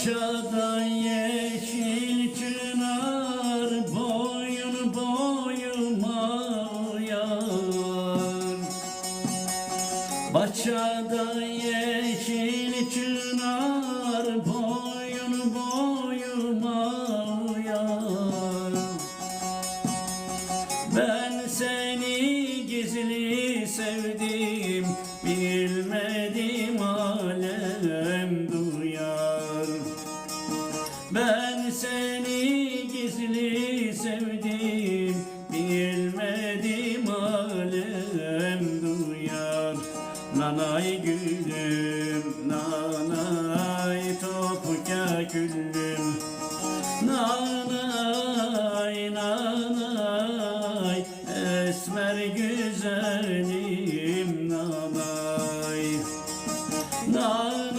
Paşa'da yeşil çınar boyun boyuma yar Paşa'da yeşil çınar boyun boyuma yar Ben seni gizli sevdim Ben seni gizli sevdim Bilmedim alem duyan Nanay gülüm Nanay topka küllüm. Nanay nanay Esmer güzelim nanay. Nanay